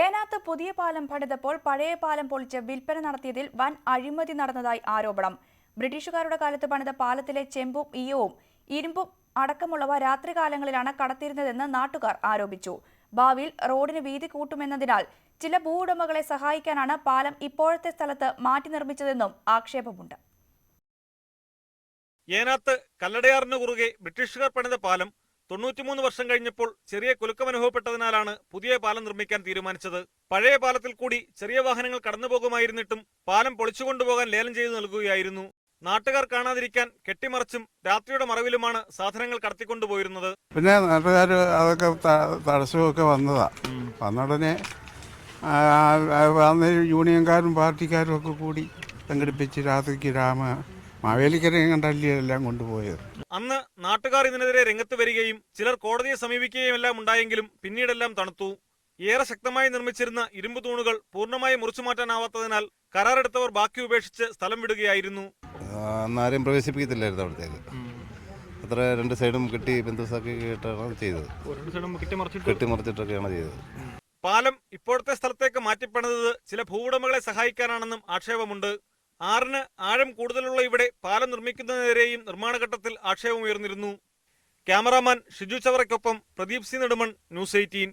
ഏനാത്ത് പുതിയ പാലം പണിതപ്പോൾ പഴയ പാലം പൊളിച്ച് വിൽപ്പന നടത്തിയതിൽ വൻ അഴിമതി നടന്നതായി ആരോപണം. ബ്രിട്ടീഷുകാരുടെ കാലത്ത് പണിത പാലത്തിലെ ചെമ്പും ഈയവും ഇരുമ്പും അടക്കമുള്ളവ രാത്രികാലങ്ങളിലാണ് കടത്തിയിരുന്നതെന്ന് നാട്ടുകാർ ആരോപിച്ചു. ഭാവിയിൽ റോഡിന് വീതി കൂട്ടുമെന്നതിനാൽ ചില ഭൂവുടമകളെ സഹായിക്കാനാണ് പാലം ഇപ്പോഴത്തെ സ്ഥലത്ത് മാറ്റി നിർമ്മിച്ചതെന്നും ആക്ഷേപമുണ്ട്. ഏനാത്ത് കല്ലടയാറിന് കുറുകെ ബ്രിട്ടീഷുകാർ പണിത പാലം തൊണ്ണൂറ്റിമൂന്ന് വർഷം കഴിഞ്ഞപ്പോൾ ചെറിയ കുലുക്കം അനുഭവപ്പെട്ടതിനാലാണ് പുതിയ പാലം നിർമ്മിക്കാൻ തീരുമാനിച്ചത്. പഴയ പാലത്തിൽ കൂടി ചെറിയ വാഹനങ്ങൾ കടന്നുപോകുമായിരുന്നിട്ടും പാലം പൊളിച്ചുകൊണ്ടുപോകാൻ ലേലം ചെയ്തു നൽകുകയായിരുന്നു. നാട്ടുകാർ കാണാതിരിക്കാൻ കെട്ടിമറിച്ചും രാത്രിയുടെ മറവിലുമാണ് സാധനങ്ങൾ കടത്തിക്കൊണ്ടുപോയിരുന്നത്. പിന്നെ നാട്ടുകാർ അതൊക്കെ തടസ്സമൊക്കെ വന്നതാ. വന്നുടനെ യൂണിയൻകാരും പാർട്ടിക്കാരും ഒക്കെ കൂടി സംഘടിപ്പിച്ച് രാത്രിക്ക് രാമ മാവേലിക്കരയും കണ്ടല്ലേ എല്ലാം കൊണ്ടുപോയത്? അന്ന് നാട്ടുകാർ ഇതിനെതിരെ രംഗത്ത് വരികയും ചിലർ കോടതിയെ സമീപിക്കുകയും എല്ലാം ഉണ്ടായെങ്കിലും പിന്നീടെല്ലാം തണുത്തു. ഏറെ ശക്തമായി നിർമ്മിച്ചിരുന്ന ഇരുമ്പ് തൂണുകൾ പൂർണമായി മുറിച്ചു മാറ്റാനാവാത്തതിനാൽ കരാറെടുത്തവർ ബാക്കി ഉപേക്ഷിച്ച് സ്ഥലം വിടുകയായിരുന്നു. അന്ന് ആരെയും പ്രവേശിപ്പിക്കത്തില്ലായിരുന്നു അവിടത്തേക്ക്. അത്ര രണ്ട് സൈഡും കെട്ടി ബന്ധുസാക്കി കേട്ടാണ് ചെയ്തത്. കെട്ടിമറിച്ചിട്ടൊക്കെയാണ് ചെയ്തത്. പാലം ഇപ്പോഴത്തെ സ്ഥലത്തേക്ക് മാറ്റിപ്പണിതത് ചില ഭൂവുടമകളെ സഹായിക്കാനാണെന്നും ആക്ഷേപമുണ്ട്. ആറിന് ആഴം കൂടുതലുള്ള ഇവിടെ പാലം നിർമ്മിക്കുന്നതിനെതിരെയും നിർമ്മാണഘട്ടത്തിൽ ആക്ഷേപമുയർന്നിരുന്നു. Cameraman Shiju ചവറയ്ക്കൊപ്പം Pradeep C Nedumon news eighteen.